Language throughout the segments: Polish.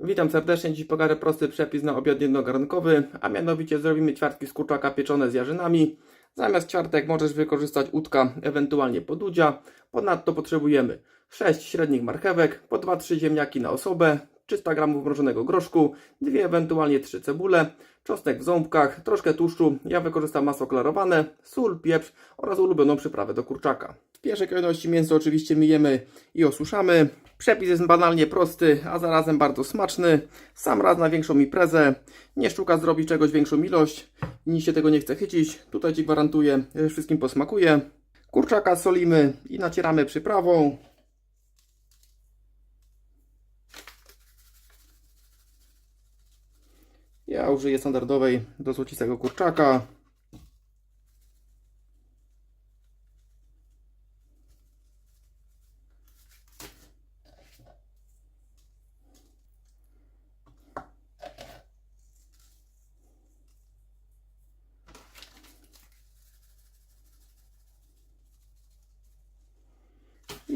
Witam serdecznie, dziś pokażę prosty przepis na obiad jednogarnkowy, a mianowicie zrobimy ćwiartki z kurczaka pieczone z jarzynami. Zamiast ćwiartek możesz wykorzystać udka, ewentualnie podudzia. Ponadto potrzebujemy 6 średnich marchewek, po 2-3 ziemniaki na osobę, 300 g mrożonego groszku, dwie ewentualnie 3 cebule, czosnek w ząbkach, troszkę tłuszczu, ja wykorzystam masło klarowane, sól, pieprz oraz ulubioną przyprawę do kurczaka. Pierwszej kolejności mięso oczywiście myjemy i osuszamy. Przepis jest banalnie prosty, a zarazem bardzo smaczny. Sam raz na większą imprezę. Nie sztuka zrobić czegoś większą ilość. Nikt się tego nie chce chycić. Tutaj Ci gwarantuję, że wszystkim posmakuje. Kurczaka solimy i nacieramy przyprawą. Ja użyję standardowej do złocistego kurczaka.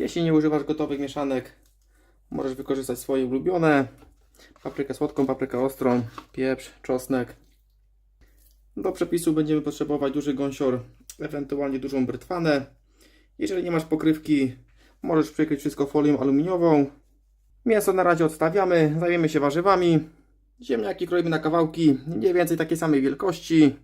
Jeśli nie używasz gotowych mieszanek, możesz wykorzystać swoje ulubione. Paprykę słodką, paprykę ostrą, pieprz, czosnek. Do przepisu będziemy potrzebować duży gąsior, ewentualnie dużą brytwanę. Jeżeli nie masz pokrywki, możesz przykryć wszystko folią aluminiową. Mięso na razie odstawiamy, zajmiemy się warzywami. Ziemniaki kroimy na kawałki, mniej więcej takiej samej wielkości.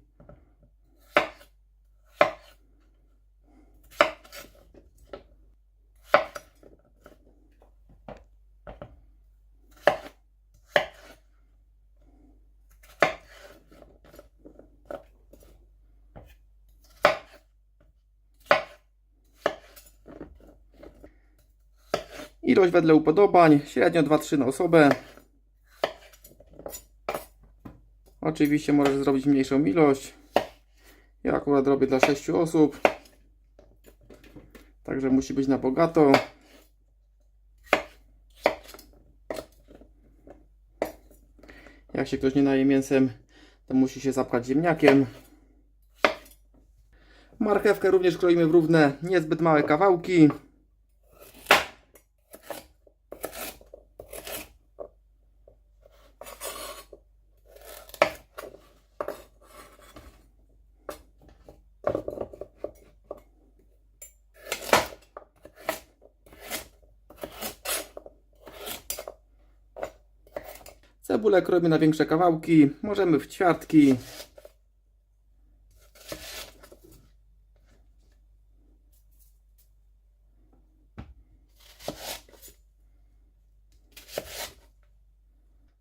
Ilość wedle upodobań, średnio 2-3 na osobę. Oczywiście możesz zrobić mniejszą ilość. Ja akurat robię dla 6 osób. Także musi być na bogato. Jak się ktoś nie naje mięsem, to musi się zapchać ziemniakiem. Marchewkę również kroimy w równe, niezbyt małe kawałki. Cebulę kroimy na większe kawałki, możemy w ćwiartki.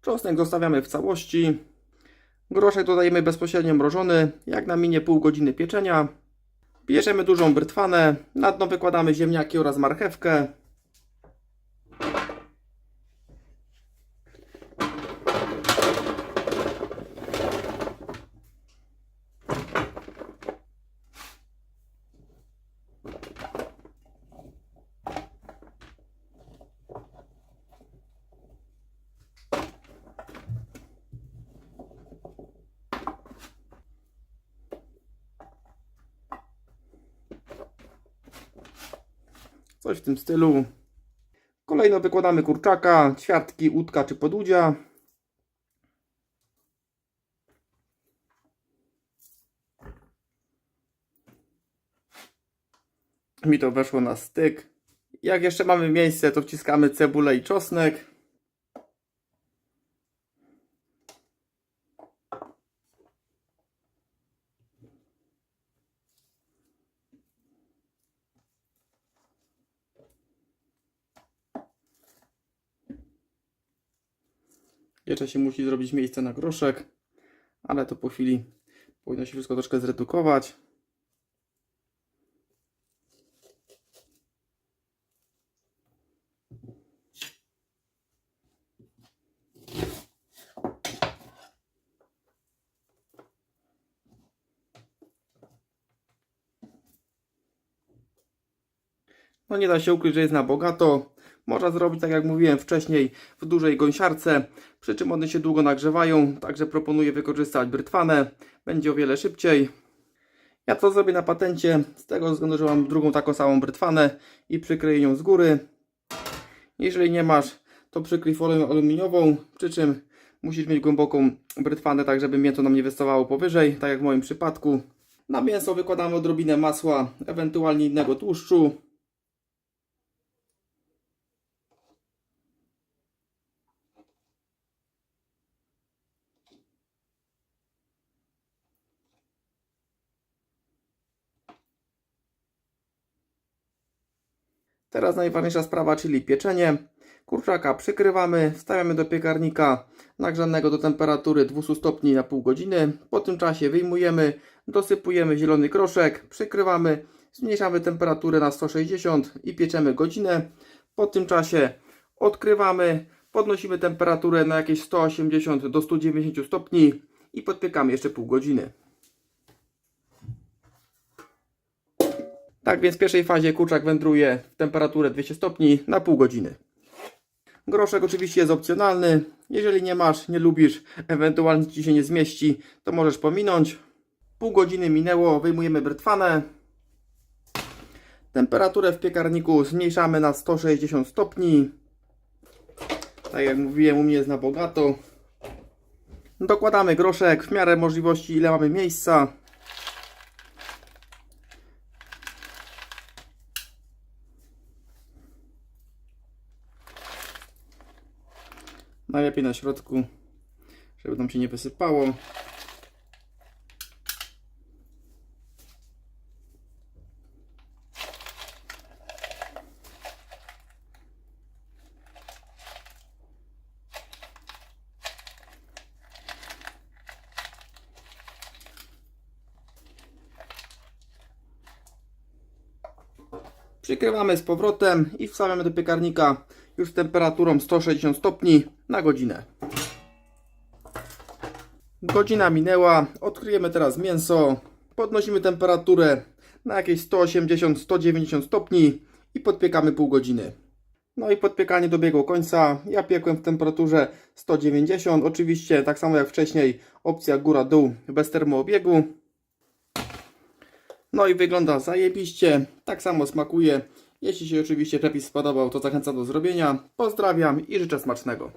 Czosnek zostawiamy w całości. Groszek dodajemy bezpośrednio mrożony, jak na minie pół godziny pieczenia. Bierzemy dużą brytwanę, na dno wykładamy ziemniaki oraz marchewkę. Coś w tym stylu. Kolejno wykładamy kurczaka, ćwiartki, łódka czy podudzia. Mi to weszło na styk. Jak jeszcze mamy miejsce, to wciskamy cebulę i czosnek. Jeszcze się musi zrobić miejsce na groszek, ale to po chwili powinno się wszystko troszkę zredukować. No nie da się ukryć, że jest na bogato. Można zrobić, tak jak mówiłem wcześniej, w dużej gąsiarce, przy czym one się długo nagrzewają, także proponuję wykorzystać brytwanę, będzie o wiele szybciej. Ja to zrobię na patencie, z tego względu, że mam drugą taką samą brytwanę i przykryję ją z góry. Jeżeli nie masz, to przykryj folią aluminiową, przy czym musisz mieć głęboką brytwanę, tak żeby mięso nam nie wystawało powyżej, tak jak w moim przypadku. Na mięso wykładamy odrobinę masła, ewentualnie innego tłuszczu. Teraz najważniejsza sprawa, czyli pieczenie. Kurczaka przykrywamy, wstawiamy do piekarnika nagrzanego do temperatury 200 stopni na pół godziny. Po tym czasie wyjmujemy, dosypujemy zielony kroszek, przykrywamy, zmniejszamy temperaturę na 160 i pieczemy godzinę. Po tym czasie odkrywamy, podnosimy temperaturę na jakieś 180 do 190 stopni i podpiekamy jeszcze pół godziny. Tak więc w pierwszej fazie kurczak wędruje w temperaturę 200 stopni na pół godziny. Groszek oczywiście jest opcjonalny. Jeżeli nie masz, nie lubisz, ewentualnie ci się nie zmieści, to możesz pominąć. Pół godziny minęło, wyjmujemy brytwanę. Temperaturę w piekarniku zmniejszamy na 160 stopni. Tak jak mówiłem, u mnie jest na bogato. Dokładamy groszek w miarę możliwości, ile mamy miejsca. Najlepiej na środku, żeby nam się nie wysypało. Przykrywamy z powrotem i wstawiamy do piekarnika już temperaturą 160 stopni na godzinę. Godzina minęła, odkryjemy teraz mięso, podnosimy temperaturę na jakieś 180-190 stopni i podpiekamy pół godziny. No i podpiekanie dobiegło końca. Ja piekłem w temperaturze 190. Oczywiście, tak samo jak wcześniej, opcja góra-dół bez termoobiegu. No i wygląda zajebiście. Tak samo smakuje. Jeśli się oczywiście przepis spodobał, to zachęcam do zrobienia. Pozdrawiam i życzę smacznego.